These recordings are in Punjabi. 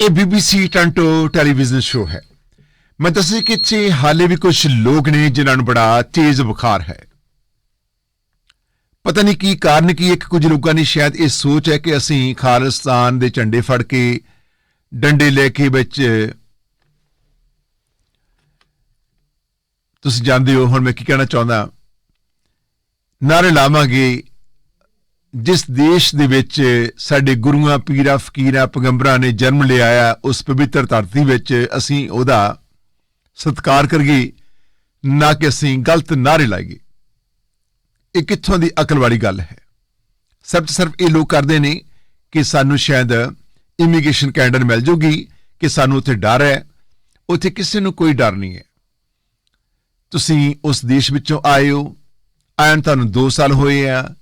ਇਹ ਬੀਬੀਸੀ ਟੰਟੋ ਟੈਲੀਵਿਜ਼ਨ ਸ਼ੋਅ ਹੈ। ਮੈਂ ਦੱਸਿਆ ਕਿ ਇੱਥੇ ਹਾਲੇ ਵੀ ਕੁਝ ਲੋਕ ਨੇ ਜਿਨ੍ਹਾਂ ਨੂੰ ਬੜਾ ਤੇਜ਼ ਬੁਖਾਰ ਹੈ। ਪਤਾ ਨਹੀਂ ਕੀ ਕਾਰਨ, ਕੀ ਇੱਕ ਕੁਝ ਲੋਕਾਂ ਦੀ ਸ਼ਾਇਦ ਇਹ ਸੋਚ ਹੈ ਕਿ ਅਸੀਂ ਖਾਲਿਸਤਾਨ ਦੇ ਝੰਡੇ ਫੜ ਕੇ ਡੰਡੇ ਲੈ ਕੇ ਵਿੱਚ ਤੁਸੀਂ ਜਾਣਦੇ ਹੋ, ਹੁਣ ਮੈਂ ਕੀ ਕਹਿਣਾ ਚਾਹੁੰਦਾ। ਨਾਰੇ ਲਾਵਾਂਗੇ ਜਿਸ ਦੇਸ਼ ਦੇ ਵਿੱਚ ਸਾਡੇ ਗੁਰੂਆਂ, ਪੀਰਾਂ, ਫਕੀਰਾਂ, ਪੈਗੰਬਰਾਂ ਨੇ ਜਨਮ ਲਿਆ ਆ, ਉਸ ਪਵਿੱਤਰ ਧਰਤੀ ਵਿੱਚ ਅਸੀਂ ਉਹਦਾ ਸਤਿਕਾਰ ਕਰੀਏ, ਨਾ ਕਿ ਅਸੀਂ ਗਲਤ ਨਾਰੇ ਲਾਈਏ। ਇਹ ਕਿੱਥੋਂ ਦੀ ਅਕਲ ਵਾਲੀ ਗੱਲ ਹੈ? ਸਿਰਫ ਸਿਰਫ ਇਹ ਲੋਕ ਕਰਦੇ ਨੇ ਕਿ ਸਾਨੂੰ ਸ਼ਾਇਦ ਇਮੀਗ੍ਰੇਸ਼ਨ ਕੈਂਡਰ ਮਿਲ ਜੂਗੀ, ਕਿ ਸਾਨੂੰ ਉੱਥੇ ਡਰ ਹੈ। ਉੱਥੇ ਕਿਸੇ ਨੂੰ ਕੋਈ ਡਰ ਨਹੀਂ ਹੈ। ਤੁਸੀਂ ਉਸ ਦੇਸ਼ ਵਿੱਚੋਂ ਆਏ ਹੋ ਆਇਆਂ ਤੁਹਾਨੂੰ 2 ਸਾਲ ਹੋਏ ਆ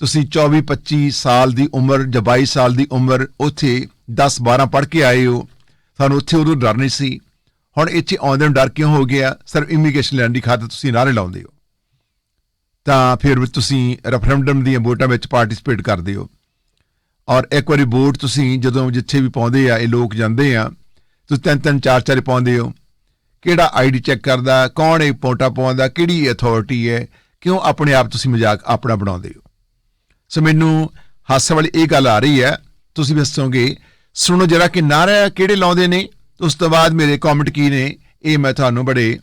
ਤੁਸੀਂ 24 25 ਸਾਲ ਦੀ ਉਮਰ ਜਾਂ 22 ਸਾਲ ਦੀ ਉਮਰ ਉੱਥੇ 10 12 ਪੜ੍ਹ ਕੇ ਆਏ ਹੋ। ਤੁਹਾਨੂੰ ਉੱਥੇ ਉਦੋਂ ਡਰ ਨਹੀਂ ਸੀ। ਹੁਣ ਇੱਥੇ ਆਉਂਦੇ ਨੂੰ ਡਰ ਕਿਉਂ ਹੋ ਗਿਆ? ਸਿਰਫ ਇਮੀਗ੍ਰੇਸ਼ਨ ਲੈਣ ਦੀ ਖਾਤਰ ਤੁਸੀਂ ਨਾਰੇ ਲਾਉਂਦੇ ਹੋ। ਤਾਂ ਫਿਰ ਵੀ ਤੁਸੀਂ ਰੈਫਰੈਂਡਮ ਦੀਆਂ ਵੋਟਾਂ ਵਿੱਚ ਪਾਰਟਿਸਿਪੇਟ ਕਰਦੇ ਹੋ। ਔਰ ਇੱਕ ਵਾਰੀ ਵੋਟ ਤੁਸੀਂ ਜਦੋਂ ਜਿੱਥੇ ਵੀ ਪਾਉਂਦੇ ਆ, ਇਹ ਲੋਕ ਜਾਂਦੇ ਆ, ਤੁਸੀਂ ਤਿੰਨ ਤਿੰਨ ਚਾਰ ਚਾਰ ਪਾਉਂਦੇ ਹੋ। ਕਿਹੜਾ ਆਈਡੀ ਚੈੱਕ ਕਰਦਾ? ਕੌਣ ਇਹ ਵੋਟਾਂ ਪਾਉਂਦਾ? ਕਿਹੜੀ ਅਥਾਰਟੀ ਹੈ? ਕਿਉਂ ਆਪਣੇ ਆਪ ਤੁਸੀਂ ਮਜ਼ਾਕ ਆਪਣਾ ਬਣਾਉਂਦੇ ਹੋ? ਸੋ ਮੈਨੂੰ ਹਾਸੇ ਵਾਲੀ ਇਹ ਗੱਲ ਆ ਰਹੀ ਹੈ, ਤੁਸੀਂ ਵੀ ਹੱਸੋਗੇ ਸੁਣੋ ਜਰਾ ਕਿ ਨਾਰਾ ਕਿਹੜੇ ਲਾਉਂਦੇ ਨੇ? ਉਸ ਤੋਂ ਬਾਅਦ ਮੇਰੇ ਕਮੈਂਟ ਕੀ ਨੇ? ਇਹ ਮੈਂ ਤੁਹਾਨੂੰ ਬੜੇ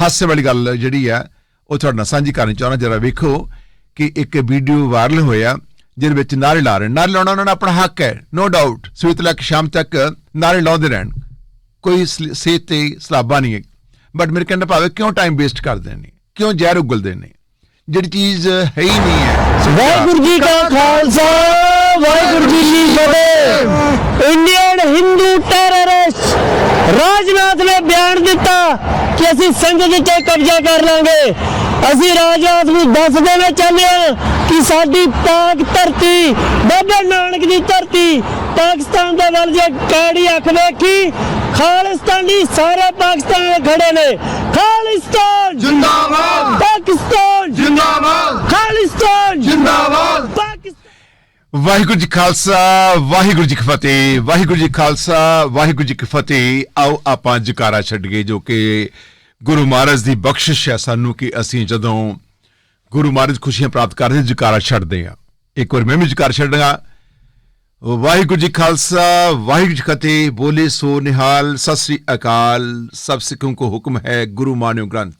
ਹਾਸੇ ਵਾਲੀ ਗੱਲ ਜਿਹੜੀ ਆ, ਉਹ ਤੁਹਾਡੇ ਨਾਲ ਸਾਂਝੀ ਕਰਨੀ ਚਾਹੁੰਦਾ, ਜਰਾ ਵੇਖੋ ਕਿ ਇੱਕ ਵੀਡੀਓ ਵਾਇਰਲ ਹੋਇਆ, ਜਿਹਦੇ ਵਿੱਚ ਨਾਰੇ ਲਾ ਰਹੇ ਨੇ। ਨਾਰੇ ਲਾਉਣਾ ਉਹਨਾਂ ਦਾ ਆਪਣਾ ਹੱਕ ਹੈ ਨੋ ਡਾਊਟ ਸਵੇਰ ਤੋਂ ਲੈ ਕੇ ਸ਼ਾਮ ਤੱਕ ਨਾਰੇ ਲਾਉਂਦੇ ਰਹਿਣ। ਕੋਈ ਸ- ਸਿਹਤ ਤੇ ਸਲਾਬਾ ਨਹੀਂ ਹੈ। ਬਟ ਮੇਰੇ ਕਹਿੰਦਾ ਭਾਵੇਂ ਕਿਉਂ ਟਾਈਮ ਵੇਸਟ ਕਰਦੇ ਨੇ? ਕਿਉਂ ਜ਼ਹਿਰ ਉਗਲਦੇ ਨੇ? ਜਿਹੜੀ ਚੀਜ਼ ਹੈ ਹੀ ਨਹੀਂ ਹੈ। ਵਾਹਿਗੁਰੂ ਜੀ ਕਾ ਖਾਲਸਾ, ਵਾਹਿਗੁਰੂ ਜੀ ਕੀ ਫਤਿਹ। ਇੰਡੀਅਨ ਹਿੰਦੂ ਟੈਰਰਿਸਟ ਰਾਜਨਾਥ ਨੇ ਬਿਆਨ ਦਿੱਤਾ ਕਿ ਅਸੀਂ ਸੰਗਤ ਤੇ ਕਬਜ਼ਾ ਕਰ ਲਾਂਗੇ। ਅਸੀਂ ਰਾਜਨਾਥ ਨੂੰ ਦੱਸ ਦੇਣਾ ਚਾਹੁੰਦੇ ਹਾਂ ਕਿ ਸਾਡੀ ਪਾਕ ਧਰਤੀ ਬਾਬਾ ਨਾਨਕ ਦੀ ਧਰਤੀ ਪਾਕਿਸਤਾਨ ਦੇ ਵੱਲ ਜੇ ਕਾੜੀ ਅੱਖ ਵੇਖੀ ਖਾਲਿਸਤਾਨੀ ਸਾਰੇ ਪਾਕਿਸਤਾਨ ਦੇ ਖੜੇ ਨੇ। ਖਾਲਿਸਤਾਨ! ਜਿੰਦਾਬਾਦ! ਪਾਕਿਸਤਾਨ! ਜਿੰਦਾਬਾਦ! ਖਾਲਿਸਤਾਨ! ਜਿੰਦਾਬਾਦ! ਪਾਕਿਸਤਾਨ! ਵਾਹਿਗੁਰੂ ਜੀ ਖਾਲਸਾ ਵਾਹਿਗੁਰੂ ਜੀ ਕੀ ਫਤਿਹ ਵਾਹਿਗੁਰੂ ਜੀ ਖਾਲਸਾ ਵਾਹਿਗੁਰੂ ਜੀ ਕੀ ਫਤਿਹ। ਆਓ ਆਪਾਂ ਜਕਾਰਾ ਛੱਡੀਏ ਜੋ ਕਿ ਗੁਰੂ ਮਹਾਰਾਜ ਦੀ ਬਖਸ਼ਿਸ਼ ਹੈ ਸਾਨੂੰ ਕਿ ਅਸੀਂ ਜਦੋਂ ਗੁਰੂ ਮਹਾਰਾਜ ਖੁਸ਼ੀਆਂ ਪ੍ਰਾਪਤ ਕਰਦੇ ਜਕਾਰਾ ਛੱਡਦੇ ਆ ਇੱਕ ਵਾਰ ਮੈਂ ਵੀ ਜਕਾਰਾ ਛੱਡਾਂਗਾ। ਵਾਹਿਗੁਰੂ ਜੀ ਖਾਲਸਾ, ਵਾਹਿਗੁਰੂ ਜੀ ਫਤਿਹ। ਬੋਲੇ ਸੋ ਨਿਹਾਲ, ਸਤਿ ਸ੍ਰੀ ਅਕਾਲ। ਸਭ ਸਿੱਖੋਂ ਕੋ ਹੁਕਮ ਹੈ ਗੁਰੂ ਮਾਨਿਓ ਗ੍ਰੰਥ।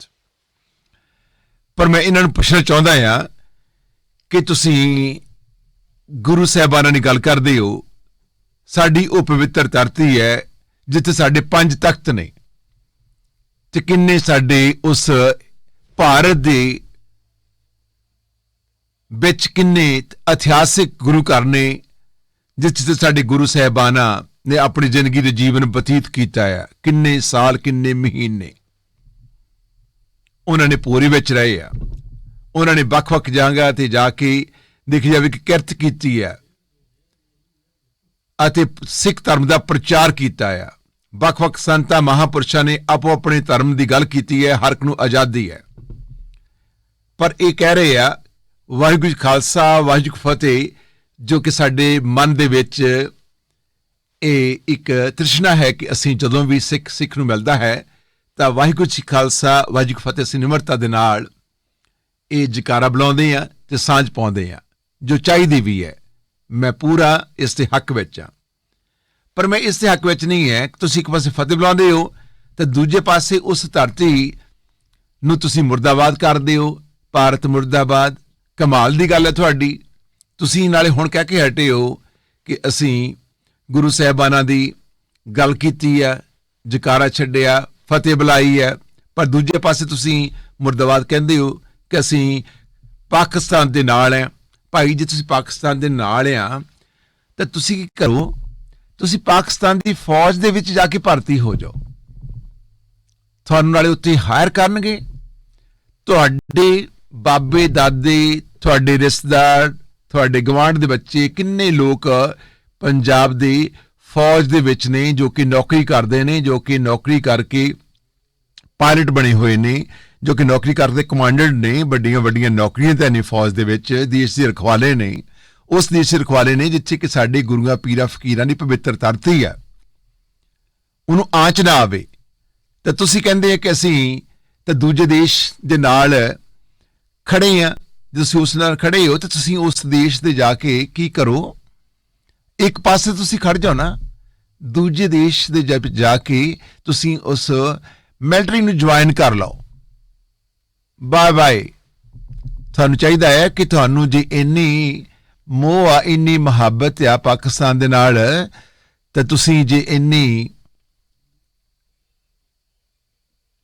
ਪਰ ਮੈਂ ਇਹਨਾਂ ਨੂੰ ਪੁੱਛਣਾ ਚਾਹੁੰਦਾ ਆ ਕਿ ਤੁਸੀਂ ਗੁਰੂ ਸਾਹਿਬਾਨਾਂ ਦੀ ਗੱਲ ਕਰਦੇ ਹੋ। ਸਾਡੀ ਉਹ ਪਵਿੱਤਰ ਧਰਤੀ ਹੈ, ਜਿੱਥੇ ਸਾਡੇ ਪੰਜ ਤਖਤ ਨੇ। ਤੇ ਕਿੰਨੇ ਸਾਡੇ ਉਸ ਭਾਰਤ ਦੇ ਵਿੱਚ ਕਿੰਨੇ ਇਤਿਹਾਸਿਕ ਗੁਰੂ ਘਰ ਨੇ ਜਿੱਥੇ ਸਾਡੇ ਗੁਰੂ ਸਾਹਿਬਾਨਾਂ ਨੇ ਆਪਣੀ ਜ਼ਿੰਦਗੀ ਦੇ ਜੀਵਨ ਬਤੀਤ ਕੀਤਾ ਆ? ਕਿੰਨੇ ਸਾਲ, ਕਿੰਨੇ ਮਹੀਨੇ? ਉਹਨਾਂ ਨੇ ਪੂਰੀ ਵਿੱਚ ਰਹੇ ਆ। ਉਹਨਾਂ ਨੇ ਵੱਖ-ਵੱਖ ਜਗ੍ਹਾ ਤੇ ਜਾ ਕੇ ਦੇਖੀ ਜਾਵੇ ਕਿ ਕਿਰਤ ਕੀਤੀ ਆ ਅਤੇ ਸਿੱਖ ਧਰਮ ਦਾ ਪ੍ਰਚਾਰ ਕੀਤਾ ਆ। ਵੱਖ-ਵੱਖ ਸੰਤਾਂ, ਮਹਾਪੁਰਸ਼ਾਂ ਨੇ ਆਪੋ ਆਪਣੇ ਧਰਮ ਦੀ ਗੱਲ ਕੀਤੀ ਹੈ, ਹਰ ਇੱਕ ਨੂੰ ਆਜ਼ਾਦੀ ਹੈ। ਪਰ ਇਹ ਕਹਿ ਰਹੇ ਆ, ਵਾਹਿਗੁਰੂ ਜੀ ਖਾਲਸਾ, ਵਾਹਿਗੁਰੂ ਫਤਿਹ, ਜੋ ਕਿ ਸਾਡੇ ਮਨ ਦੇ ਵਿੱਚ ਇਹ ਇੱਕ ਤ੍ਰਿਸ਼ਨਾ ਹੈ ਕਿ ਅਸੀਂ ਜਦੋਂ ਵੀ ਸਿੱਖ ਸਿੱਖ ਨੂੰ ਮਿਲਦਾ ਹੈ, ਤਾਂ ਵਾਹਿਗੁਰੂ ਜੀ ਖਾਲਸਾ, ਵਾਹਿਗੁਰੂ ਫਤਿਹ, ਅਸੀਂ ਨਿਮਰਤਾ ਦੇ ਨਾਲ ਇਹ ਜਕਾਰਾ ਬੁਲਾਉਂਦੇ ਆ ਤੇ ਸਾਂਝ ਪਾਉਂਦੇ ਆ ਜੋ ਚਾਹੀਦੀ ਵੀ ਹੈ। ਮੈਂ ਪੂਰਾ ਇਸ ਦੇ ਹੱਕ ਵਿੱਚ ਆ ਪਰ ਮੈਂ ਇਸ ਦੇ ਹੱਕ ਵਿੱਚ ਨਹੀਂ ਹੈ ਤੁਸੀਂ ਇੱਕ ਪਾਸੇ ਫਤਿਹ ਬੁਲਾਉਂਦੇ ਹੋ ਤੇ ਦੂਜੇ ਪਾਸੇ ਉਸ ਧਰਤੀ ਨੂੰ ਤੁਸੀਂ ਮੁਰਦਾਬਾਦ ਕਰਦੇ ਹੋ। ਭਾਰਤ ਮੁਰਦਾਬਾਦ, ਕਮਾਲ ਦੀ ਗੱਲ ਹੈ ਤੁਹਾਡੀ। ਤੁਸੀਂ ਨਾਲੇ ਹੁਣ ਕਹਿ ਕੇ ਹਟੇ ਹੋ ਕਿ ਅਸੀਂ ਗੁਰੂ ਸਾਹਿਬਾਨਾਂ ਦੀ ਗੱਲ ਕੀਤੀ ਹੈ, ਜਕਾਰਾ ਛੱਡਿਆ, ਫਤਿਹ ਬੁਲਾਈ ਹੈ, ਪਰ ਦੂਜੇ ਪਾਸੇ ਤੁਸੀਂ ਮੁਰਦਾਬਾਦ ਕਹਿੰਦੇ ਹੋ ਕਿ ਅਸੀਂ ਪਾਕਿਸਤਾਨ ਦੇ ਨਾਲ ਹੈ। ਭਾਈ ਜੇ, ਤੁਸੀਂ ਪਾਕਿਸਤਾਨ ਦੇ ਨਾਲ ਆ ਤਾਂ ਤੁਸੀਂ ਕੀ ਕਰੋ? ਤੁਸੀਂ ਪਾਕਿਸਤਾਨ ਦੀ ਫੌਜ ਦੇ ਵਿੱਚ ਜਾ ਕੇ ਭਰਤੀ ਹੋ ਜਾਓ। ਤੁਹਾਨੂੰ ਨਾਲੇ ਉੱਥੇ ਹਾਇਰ ਕਰਨਗੇ। ਤੁਹਾਡੇ ਬਾਬੇ, ਦਾਦੇ, ਤੁਹਾਡੇ ਰਿਸ਼ਤੇਦਾਰ, ਤੁਹਾਡੇ ਗਵਾਂਢ ਦੇ ਬੱਚੇ, ਕਿੰਨੇ ਲੋਕ ਪੰਜਾਬ ਦੇ ਫੌਜ ਦੇ ਵਿੱਚ ਨੇ, ਜੋ ਕਿ ਨੌਕਰੀ ਕਰਦੇ ਨੇ, ਜੋ ਕਿ ਨੌਕਰੀ ਕਰਕੇ ਪਾਇਲਟ ਬਣੇ ਹੋਏ ਨੇ, ਜੋ ਕਿ ਨੌਕਰੀ ਕਰਦੇ ਕਮਾਂਡੈਂਟ ਨੇ ਵੱਡੀਆਂ ਵੱਡੀਆਂ ਨੌਕਰੀਆਂ ਤੇ ਨੇ ਫੌਜ ਦੇ ਵਿੱਚ, ਦੇਸ਼ ਦੇ ਰਖਵਾਲੇ ਨੇ। ਉਸ ਦੇਸ਼ ਦੇ ਰਖਵਾਲੇ ਨੇ ਜਿੱਥੇ ਕਿ ਸਾਡੇ ਗੁਰੂਆਂ, ਪੀਰਾਂ, ਫਕੀਰਾਂ ਦੀ ਪਵਿੱਤਰ ਧਰਤੀ ਹੈ ਉਹਨੂੰ ਆਂਚ ਨਾ ਆਵੇ। ਤਾਂ ਤੁਸੀਂ ਕਹਿੰਦੇ ਆ ਕਿ ਅਸੀਂ ਤਾਂ ਦੂਜੇ ਦੇਸ਼ ਦੇ ਨਾਲ ਖੜੇ ਆ। ਜੇ ਤੁਸੀਂ ਉਸ ਨਾਲ ਖੜੇ ਹੋ, ਤਾਂ ਤੁਸੀਂ ਉਸ ਦੇਸ਼ ਦੇ ਜਾ ਕੇ ਕੀ ਕਰੋ? ਇੱਕ ਪਾਸੇ ਤੁਸੀਂ ਖੜ ਜਾਓ ਨਾ। ਦੂਜੇ ਦੇਸ਼ ਦੇ ਜਾ ਕੇ ਤੁਸੀਂ ਉਸ ਮਿਲਟਰੀ ਨੂੰ ਜੁਆਇਨ ਕਰ ਲਓ। ਬਾਏ ਬਾਏ ਤੁਹਾਨੂੰ ਚਾਹੀਦਾ ਹੈ ਕਿ ਤੁਹਾਨੂੰ ਜੇ ਇੰਨੀ ਮੋਹ ਆ, ਇੰਨੀ ਮੁਹੱਬਤ ਆ ਪਾਕਿਸਤਾਨ ਦੇ ਨਾਲ, ਤਾਂ ਤੁਸੀਂ ਜੇ ਇੰਨੀ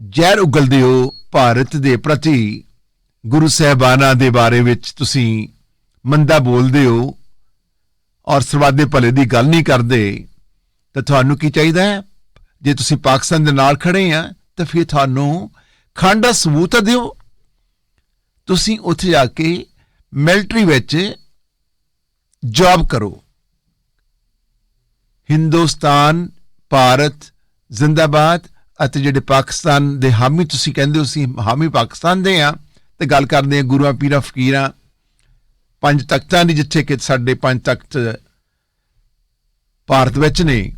ਜ਼ਹਿਰ ਉਗਲਦੇ ਹੋ ਭਾਰਤ ਦੇ ਪ੍ਰਤੀ, ਗੁਰੂ ਸਾਹਿਬਾਨਾਂ ਦੇ ਬਾਰੇ ਵਿੱਚ ਤੁਸੀਂ ਮੰਦਾ ਬੋਲਦੇ ਹੋ ਔਰ ਸਰਵਾਦੇ ਭਲੇ ਦੀ ਗੱਲ ਨਹੀਂ ਕਰਦੇ, ਤਾਂ ਤੁਹਾਨੂੰ ਕੀ ਚਾਹੀਦਾ ਹੈ? ਜੇ ਤੁਸੀਂ ਪਾਕਿਸਤਾਨ ਦੇ ਨਾਲ ਖੜੇ ਆ, ਤਾਂ ਫਿਰ ਤੁਹਾਨੂੰ ਖੰਡਾ ਸਬੂਤ ਦਿਓ। ਤੁਸੀਂ ਉੱਥੇ ਜਾ ਕੇ ਮਿਲਟਰੀ ਵਿੱਚ ਜੌਬ ਕਰੋ। ਹਿੰਦੁਸਤਾਨ, ਭਾਰਤ, ਜ਼ਿੰਦਾਬਾਦ ਅਤੇ ਜਿਹੜੇ ਪਾਕਿਸਤਾਨ ਦੇ ਹਾਮੀ ਤੁਸੀਂ ਕਹਿੰਦੇ ਹੋ ਸੀ ਹਾਮੀ ਪਾਕਿਸਤਾਨ ਦੇ ਆ ਤੇ ਗੱਲ ਕਰਦੇ ਆ ਗੁਰੂਆਂ, ਪੀਰਾਂ, ਫਕੀਰਾਂ। ਪੰਜ ਤਖਤਾਂ ਦੀ ਜਿੱਥੇ ਕਿ ਸਾਡੇ ਪੰਜ ਤਖਤ ਭਾਰਤ ਵਿੱਚ ਨੇ,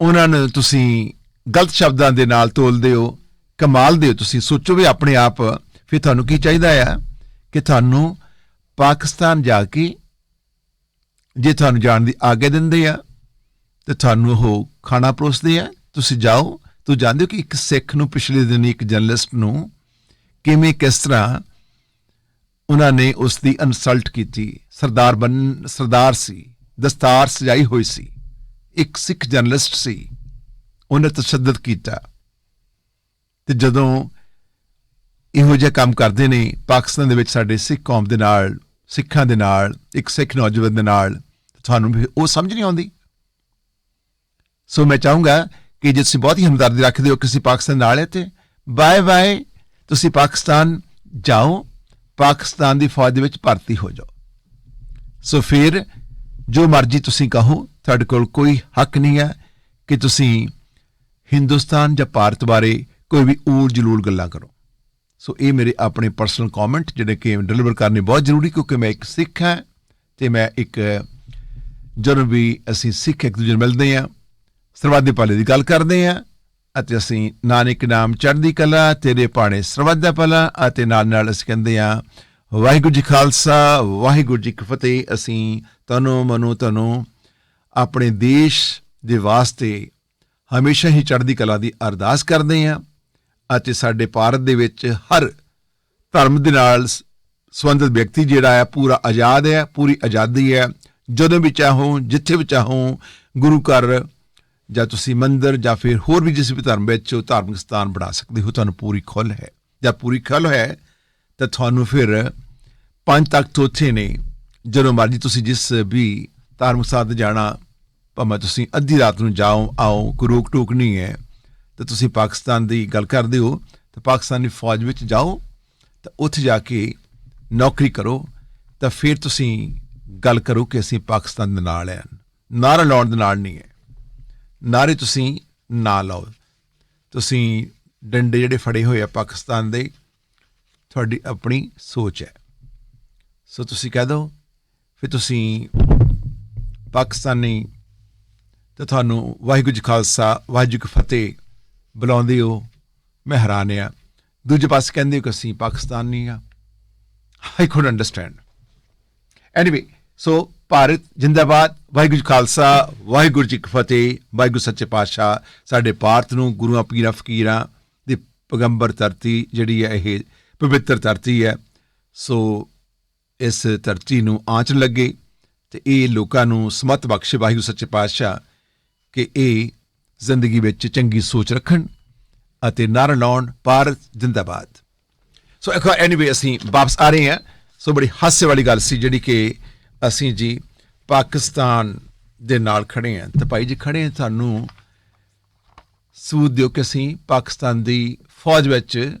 ਉਹਨਾਂ ਨੂੰ ਤੁਸੀਂ ਗਲਤ ਸ਼ਬਦਾਂ ਦੇ ਨਾਲ ਤੋਲਦੇ ਹੋ ਕਮਾਲਦੇ ਹੋ ਤੁਸੀਂ। ਸੋਚੋ ਵੀ ਆਪਣੇ ਆਪ, ਫਿਰ ਤੁਹਾਨੂੰ ਕੀ ਚਾਹੀਦਾ ਆ? ਕਿ ਤੁਹਾਨੂੰ ਪਾਕਿਸਤਾਨ ਜਾ ਕੇ ਜੇ ਤੁਹਾਨੂੰ ਜਾਣ ਦੀ ਆਗਿਆ ਦਿੰਦੇ ਆ, ਤੇ ਤੁਹਾਨੂੰ ਉਹ ਖਾਣਾ ਪਰੋਸਦੇ ਆ, ਤੁਸੀਂ ਜਾਓ, ਤੂੰ ਜਾਣਦੇ ਹੋ ਕਿ ਇੱਕ ਸਿੱਖ ਨੂੰ ਪਿਛਲੇ ਦਿਨ ਇੱਕ ਜਰਨਲਿਸਟ ਨੂੰ ਕਿਵੇਂ ਕਿਸ ਤਰ੍ਹਾਂ ਉਹਨਾਂ ਨੇ ਉਸ ਦੀ ਇਨਸਲਟ ਕੀਤੀ, ਸਰਦਾਰ ਬਨ, ਸਰਦਾਰ ਸੀ, ਦਸਤਾਰ ਸਜਾਈ ਹੋਈ ਸੀ, ਇੱਕ ਸਿੱਖ ਜਰਨਲਿਸਟ ਸੀ, ਉਹਨੇ ਤਸ਼ੱਦਦ ਕੀਤਾ। ਤੇ ਜਦੋਂ ਇਹੋ ਜਿਹਾ ਕੰਮ ਕਰਦੇ ਨੇ, ਪਾਕਿਸਤਾਨ ਦੇ ਵਿੱਚ ਸਾਡੇ ਸਿੱਖ ਕੌਮ ਦੇ ਨਾਲ ਸਿੱਖਾਂ ਦੇ ਨਾਲ, ਇੱਕ ਸਿੱਖ ਨੌਜਵਾਨ ਦੇ ਨਾਲ ਤੁਹਾਨੂੰ ਵੀ ਉਹ ਸਮਝ ਨਹੀਂ ਆਉਂਦੀ। ਸੋ ਮੈਂ ਚਾਹੂੰਗਾ ਕਿ ਜੇ ਤੁਸੀਂ ਬਹੁਤ ਹੀ ਹਮਦਰਦੀ ਰੱਖਦੇ ਹੋ ਕਿਸੇ ਪਾਕਿਸਤਾਨ ਨਾਲ ਹੈ ਤੇ ਬਾਏ ਬਾਏ, ਤੁਸੀਂ ਪਾਕਿਸਤਾਨ ਜਾਓ, ਪਾਕਿਸਤਾਨ ਦੀ ਫੌਜ ਦੇ ਵਿੱਚ ਭਰਤੀ ਹੋ ਜਾਓ। ਸੋ ਫਿਰ ਜੋ ਮਰਜ਼ੀ ਤੁਸੀਂ ਕਹੋ, ਤੁਹਾਡੇ ਕੋਲ ਕੋਈ ਹੱਕ ਨਹੀਂ ਹੈ ਕਿ ਤੁਸੀਂ ਹਿੰਦੁਸਤਾਨ ਜਾਂ ਭਾਰਤ ਬਾਰੇ ਕੋਈ ਵੀ ਊਲ ਜਲੂਲ ਗੱਲਾਂ ਕਰੋ। ਸੋ ਇਹ ਮੇਰੇ ਆਪਣੇ ਪਰਸਨਲ ਕਮੈਂਟ ਜਿਹੜੇ ਕਿ ਡਿਲੀਵਰ ਕਰਨੇ ਬਹੁਤ ਜ਼ਰੂਰੀ ਕਿਉਂਕਿ ਮੈਂ ਇੱਕ ਸਿੱਖ ਹਾਂ ਤੇ ਮੈਂ ਇੱਕ, ਜਦੋਂ ਵੀ ਅਸੀਂ ਸਿੱਖ ਇੱਕ ਦੂਜੇ ਨੂੰ ਮਿਲਦੇ ਹਾਂ, ਸਰਵਾਦੇ ਦੇ ਦੀ ਗੱਲ ਕਰਦੇ ਹਾਂ ਅਤੇ ਅਸੀਂ ਨਾਨਕ ਨਾਮ ਚੜ੍ਹਦੀ ਕਲਾ, ਤੇਰੇ ਪਾਣੇ ਸਰਬੱਤ ਦਾ ਭਲਾ ਅਤੇ ਨਾਲ ਨਾਲ ਅਸੀਂ ਕਹਿੰਦੇ ਹਾਂ, ਵਾਹਿਗੁਰੂ ਜੀ ਖਾਲਸਾ, ਵਾਹਿਗੁਰੂ ਜੀ ਕੀ ਫਤਿਹ। ਅਸੀਂ ਤਨੋ ਮਨੋ ਤਨੋ ਆਪਣੇ ਦੇਸ਼ ਦੇ ਵਾਸਤੇ ਹਮੇਸ਼ਾ ਹੀ ਚੜ੍ਹਦੀ ਕਲਾ ਦੀ ਅਰਦਾਸ ਕਰਦੇ ਹਾਂ। ਅਤੇ ਸਾਡੇ ਭਾਰਤ ਦੇ ਵਿੱਚ ਹਰ ਧਰਮ ਦੇ ਨਾਲ ਸ- ਸੰਬੰਧਿਤ ਵਿਅਕਤੀ ਜਿਹੜਾ ਹੈ, ਪੂਰਾ ਆਜ਼ਾਦ ਹੈ, ਪੂਰੀ ਆਜ਼ਾਦੀ ਹੈ। ਜਦੋਂ ਵੀ ਚਾਹੋ, ਜਿੱਥੇ ਵੀ ਚਾਹੋ, ਗੁਰੂ ਘਰ ਜਾਂ ਤੁਸੀਂ ਮੰਦਿਰ ਜਾਂ ਫਿਰ ਹੋਰ ਵੀ ਜਿਸ ਵੀ ਧਰਮ ਵਿੱਚ ਧਾਰਮਿਕ ਸਥਾਨ ਬਣਾ ਸਕਦੇ ਹੋ, ਤੁਹਾਨੂੰ ਪੂਰੀ ਖੁੱਲ੍ਹ ਹੈ। ਜਾਂ ਪੂਰੀ ਖੁੱਲ੍ਹ ਹੈ, ਤਾਂ ਤੁਹਾਨੂੰ ਫਿਰ ਪੰਜ ਤਖਤ ਉੱਥੇ ਨੇ। ਜਦੋਂ ਮਰਜ਼ੀ ਤੁਸੀਂ ਜਿਸ ਵੀ ਧਾਰਮਿਕ ਸਥਾਨ ਤੇ ਜਾਣਾ, ਭਾਵੇਂ ਤੁਸੀਂ ਅੱਧੀ ਰਾਤ ਨੂੰ ਜਾਓ, ਆਓ, ਕੋਈ ਰੋਕ ਟੋਕ ਨਹੀਂ ਹੈ। ਤੇ ਤੁਸੀਂ ਪਾਕਿਸਤਾਨ ਦੀ ਗੱਲ ਕਰਦੇ ਹੋ ਤਾਂ ਪਾਕਿਸਤਾਨੀ ਫੌਜ ਵਿੱਚ ਜਾਓ, ਤਾਂ ਉੱਥੇ ਜਾ ਕੇ ਨੌਕਰੀ ਕਰੋ, ਤਾਂ ਫਿਰ ਤੁਸੀਂ ਗੱਲ ਕਰੋ ਕਿ ਅਸੀਂ ਪਾਕਿਸਤਾਨ ਦੇ ਨਾਲ ਹਾਂ ਨਾਰਾ ਲਾਉਣ ਦੇ ਨਾਲ ਨਹੀਂ ਹੈ ਨਾਰੇ ਤੁਸੀਂ ਨਾ ਲਾਓ। ਤੁਸੀਂ ਡੰਡੇ ਜਿਹੜੇ ਫੜੇ ਹੋਏ ਆ ਪਾਕਿਸਤਾਨ ਦੇ, ਤੁਹਾਡੀ ਆਪਣੀ ਸੋਚ ਹੈ ਸੋ ਤੁਸੀਂ ਕਹਿ ਦਿਓ, ਫਿਰ ਤੁਸੀਂ ਪਾਕਿਸਤਾਨੀ, ਤੇ ਤੁਹਾਨੂੰ ਵਾਹਿਗੁਰੂ ਜੀ ਖਾਲਸਾ, ਵਾਹਿਗੁਰੂ ਜੀ ਫਤਿਹ ਬੁਲਾਉਂਦੇ ਹੋ, ਮੈਂ ਹੈਰਾਨ ਆ। ਦੂਜੇ ਪਾਸੇ ਕਹਿੰਦੇ ਹੋ ਕਿ ਅਸੀਂ ਪਾਕਿਸਤਾਨੀ ਆ। I could understand anyway so Bharat ਜਿੰਦਾਬਾਦ, ਵਾਹਿਗੁਰੂ ਖਾਲਸਾ, ਵਾਹਿਗੁਰੂ ਜੀ ਕੀ ਫਤਿਹ, ਵਾਹਿਗੁਰੂ ਸੱਚੇ ਪਾਤਸ਼ਾਹ, ਸਾਡੇ ਭਾਰਤ ਨੂੰ ਗੁਰੂਆਂ, ਪੀਰਾਂ, ਫਕੀਰਾਂ ਦੀ ਪੈਗੰਬਰ ਧਰਤੀ ਜਿਹੜੀ ਹੈ, ਇਹ ਪਵਿੱਤਰ ਧਰਤੀ ਹੈ। ਸੋ ਇਸ ਧਰਤੀ ਨੂੰ ਆਂਚ ਲੱਗੇ ਤੇ ਇਹ ਲੋਕਾਂ ਨੂੰ ਸਮਤ ਬਖਸ਼ੇ ਵਾਹਿਗੁਰੂ ਸੱਚੇ ਪਾਤਸ਼ਾਹ ਕਿ ਇਹ ਜ਼ਿੰਦਗੀ ਵਿੱਚ ਚੰਗੀ ਸੋਚ ਰੱਖਣ ਅਤੇ ਨਾਰਾ ਲਾਉਣ, ਭਾਰਤ ਜਿੰਦਾਬਾਦ। ਸੋ ਇੱਕ ਐਨੀਵੇ ਅਸੀਂ ਵਾਪਸ ਆ ਰਹੇ ਹਾਂ। ਸੋ ਬੜੀ ਹਾਸੇ ਵਾਲੀ ਗੱਲ ਸੀ ਜਿਹੜੀ ਕਿ ਅਸੀਂ ਜੀ ਪਾਕਿਸਤਾਨ ਦੇ ਨਾਲ ਖੜੇ ਹਾਂ। ਤੇ ਭਾਈ ਜੀ ਖੜੇ ਹਾਂ ਤੁਹਾਨੂੰ ਸਬੂਤ ਦਿਓ ਕਿ ਅਸੀਂ ਪਾਕਿਸਤਾਨ ਦੀ ਫੌਜ ਵਿੱਚ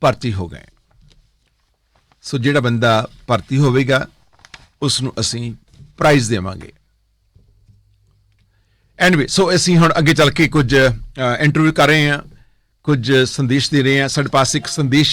ਭਰਤੀ ਹੋ ਗਏ। ਸੋ ਜਿਹੜਾ ਬੰਦਾ ਭਰਤੀ ਹੋਵੇਗਾ ਉਸ ਨੂੰ ਅਸੀਂ ਪ੍ਰਾਈਜ਼ ਦੇਵਾਂਗੇ। ਐਨੀਵੇ ਸੋ ਅਸੀਂ ਹੁਣ ਅੱਗੇ ਚੱਲ ਕੇ ਕੁਝ ਇੰਟਰਵਿਊ ਕਰ ਰਹੇ ਹਾਂ, ਕੁਝ ਸੰਦੇਸ਼ ਦੇ ਰਹੇ ਹਾਂ। ਸਾਡੇ ਪਾਸ ਇੱਕ ਸੰਦੇਸ਼